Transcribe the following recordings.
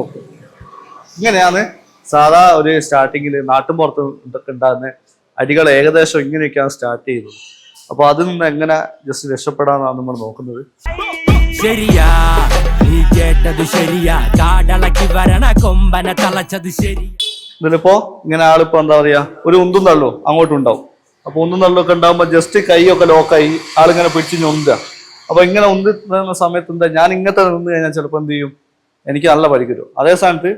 Okay ഇങ്ങനെയാണ് സാധാ ഒരു സ്റ്റാർട്ടിങ്ങിൽ നാട്ടും പുറത്തും ഇതൊക്കെ ഉണ്ടാകുന്ന അടികൾ ഏകദേശം ഇങ്ങനെയൊക്കെയാണ് സ്റ്റാർട്ട് ചെയ്യുന്നത്. അപ്പൊ അതിൽ നിന്ന് എങ്ങനെ ജസ്റ്റ് രക്ഷപ്പെടാന്നാണ് നമ്മൾ നോക്കുന്നത്? ശരിയാ നീ കേട്ടത് ശരിയാ. കാടളക്കി വരണ കൊമ്പനെ തളച്ചത് ശരി ഇതിലിപ്പോ ഇങ്ങനെ ആളിപ്പോ എന്താ പറയാ ഒരു ഉന്തും തള്ളു അങ്ങോട്ടും ഉണ്ടാവും. അപ്പൊ ഉന്തും തള്ളൊക്കെ ഉണ്ടാവുമ്പോ ജസ്റ്റ് കൈയൊക്കെ ലോക്കായി ആളിങ്ങനെ പിടിച്ച് ഞൊന്തുക. അപ്പൊ ഇങ്ങനെ ഉന്തുന്ന സമയത്ത് എന്താ ഞാൻ ഇങ്ങനത്തെ നിന്ന് കഴിഞ്ഞാൽ ചിലപ്പോ എന്ത് ചെയ്യും? എനിക്ക് നല്ല പരിക്കരും അതേ സ്ഥാനത്ത്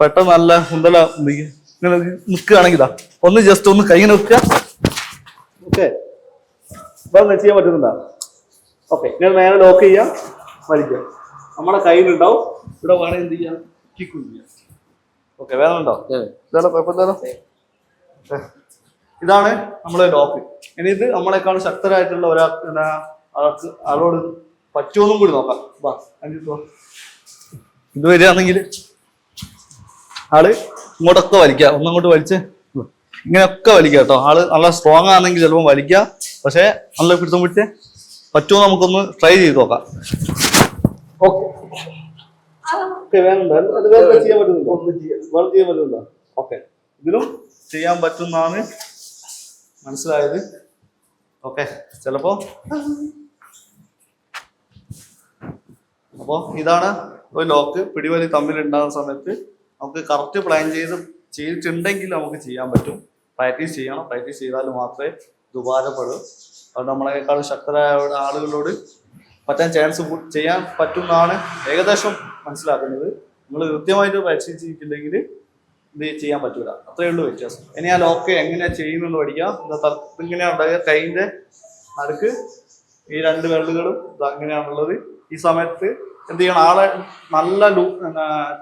പെട്ടെന്ന് നല്ല ഉന്തല? ഇങ്ങനെ നിൽക്കുകയാണെങ്കിൽ ഇതാ ഒന്ന് ജസ്റ്റ് ഒന്ന് കൈ നിൽക്കുക ഓക്കെ ചെയ്യാൻ പറ്റുന്നുണ്ടോ? ഓക്കെ ഇങ്ങനെ നേരെ ലോക്ക് ചെയ്യാം വലിക്കുക. നമ്മുടെ കയ്യിലുണ്ടാവും. ഇവിടെ വേണേ എന്ത് ചെയ്യാം? കിക്കും ചെയ്യാം. ഓക്കെ വേറെ ഉണ്ടോ. ഇതാണ്? നമ്മളെ ലോക്ക് ഇനി ഇത് നമ്മളെക്കാൾ ശക്തരായിട്ടുള്ള ഒരാൾ ആൾക്ക് ആളോട് പറ്റുമെന്നും കൂടി നോക്കാം. വാ. ഇത് വരികയാണെങ്കിൽ ആൾ ഇങ്ങോട്ടൊക്കെ വലിക്കുക. ഒന്നങ്ങോട്ട് വലിച്ച് ഇങ്ങനെയൊക്കെ വലിക്കുക കേട്ടോ. ആൾ നല്ല സ്ട്രോങ് ആണെങ്കിൽ ചിലപ്പോൾ വലിക്കുക. പക്ഷേ നല്ല പിടുത്തം പിടിച്ച് പറ്റുമോ നമുക്കൊന്ന് ട്രൈ ചെയ്ത് നോക്കാം. ഓക്കെ. ഓക്കെ വേണ്ട അത് വേറെ ചെയ്യാൻ പറ്റുന്നുണ്ടോ? വേറെ ചെയ്യാൻ പറ്റുന്നുണ്ടോ? ഓക്കെ. ഇതിലും ചെയ്യാൻ പറ്റുന്നാണ് മനസ്സിലായത്. ഓക്കെ ചിലപ്പോ അപ്പോ ഇതാണ് ഒരു ലോക്ക്. പിടിവലി തമ്മിൽ ഉണ്ടാകുന്ന സമയത്ത് നമുക്ക് കറക്റ്റ് പ്ലാൻ ചെയ്ത് ചെയ്തിട്ടുണ്ടെങ്കിൽ നമുക്ക് ചെയ്യാൻ പറ്റും. പ്രാക്ടീസ് ചെയ്യണം. പ്രാക്ടീസ് ചെയ്താൽ മാത്രമേ ഇത് ഉപകാരപ്പെടൂ. അതുകൊണ്ട് നമ്മളെക്കാൾ ശക്തരായ ആളുകളോട് പറ്റാൻ ചാൻസ് ചെയ്യാൻ പറ്റുമെന്നാണ് ഏകദേശം മനസ്സിലാക്കുന്നത്. നിങ്ങൾ കൃത്യമായിട്ട് ചെയ്തിട്ടില്ലെങ്കിൽ ഇത് ചെയ്യാൻ പറ്റൂല. അത്രയേ ഉള്ളൂ വ്യത്യാസം. ഇനി ആ ലോക്ക് എങ്ങനെയാണ് ചെയ്യുന്നത് പഠിക്കാം ഇങ്ങനെയാണ് തല- കൈന്റെ നടുക്ക് ഈ രണ്ട് വെള്ളുകളും ഇത് അങ്ങനെയാണുള്ളത് ഈ സമയത്ത് എന്ത് ചെയ്യണം? ആളെ നല്ല ലൂ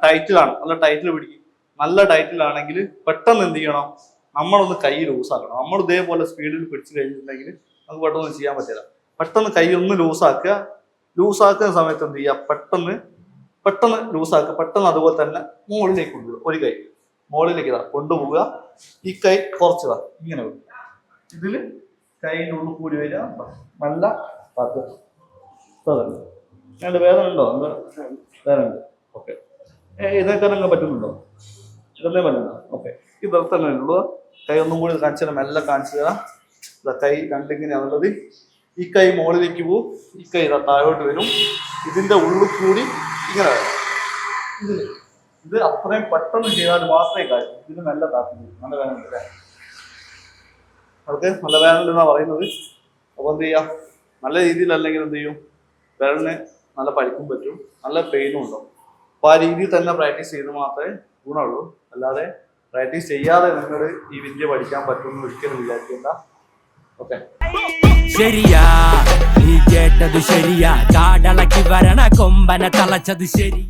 ടൈറ്റിലാണ്. നല്ല ടൈറ്റിൽ പിടിക്കും. നല്ല ടൈറ്റിലാണെങ്കിൽ പെട്ടെന്ന് എന്ത് ചെയ്യണം? നമ്മളൊന്ന് കൈ ലൂസാക്കണം. നമ്മൾ ഇതേപോലെ സ്പീഡിൽ പിടിച്ചു കഴിഞ്ഞിട്ടുണ്ടെങ്കിൽ നമുക്ക് പെട്ടെന്ന് ചെയ്യാൻ പറ്റില്ല. പെട്ടെന്ന് കൈ ഒന്ന് ലൂസാക്കുക. ലൂസാക്കുന്ന സമയത്ത് എന്ത് ചെയ്യുക? പെട്ടെന്ന് പെട്ടെന്ന് ലൂസാക്കുക. പെട്ടെന്ന് അതുപോലെ തന്നെ മുകളിലേക്ക് കൊണ്ടുപോകുക ഒരു കൈ. മുകളിലേക്ക് ഇതാ കൊണ്ടുപോവുക. ഈ കൈ കുറച്ചതാ ഇങ്ങനെ വരും ഇതിൽ കൈന്റെ ഉള്ളിൽ കൂടി വരിക. നല്ല പാത്ത് രണ്ട് വേദന ഉണ്ടോ എന്താ? വേദന ഉണ്ട് ഓക്കെ ഇതൊക്കെ നിങ്ങൾക്ക് പറ്റുന്നുണ്ടോ? ഇതല്ലേ പറ്റുന്നുണ്ടോ? ഓക്കെ. തന്നെ ഉള്ളൂ. കൈ ഒന്നും കൂടി കാണിച്ചു തരാം. മെല്ലെ കാണിച്ചു തരാം. കൈ രണ്ടിങ്ങനെയാണുള്ളത് ഈ കൈ മുകളിലേക്ക് പോവും. ഈ കൈ താഴോട്ട് വരും. ഇതിന്റെ ഉള്ളിൽ കൂടി ഇങ്ങനെ ഇത് അത്രയും പെട്ടെന്ന് ചെയ്താൽ മാത്രമേ കാര്യം. ഇതിന് നല്ല താല്പര്യം നല്ല വേദന ഉണ്ട് അല്ലേ? അവർക്ക് നല്ല വേദന പറയുന്നത്. അപ്പോൾ എന്ത് ചെയ്യാം? നല്ല രീതിയിൽ അല്ലെങ്കിൽ എന്ത് ചെയ്യും? വിരലിന് നല്ല പഠിക്കും പറ്റും. നല്ല പെയിനും ഉണ്ടാവും. അപ്പോൾ ആ രീതിയിൽ തന്നെ പ്രാക്ടീസ് ചെയ്ത് മാത്രമേ ഗുണമുള്ളൂ. അല്ലാതെ പ്രാക്ടീസ് ചെയ്യാതെ നിങ്ങൾ ഈ വിദ്യ പഠിക്കാൻ പറ്റുമെന്ന് ഒരിക്കലും വിചാരിക്കേണ്ട. ഓക്കെ ശരിയാ നീ കേട്ടത് ശരിയാ. കാടളക്കി വരണ കൊമ്പനെ തളച്ചത് ശരി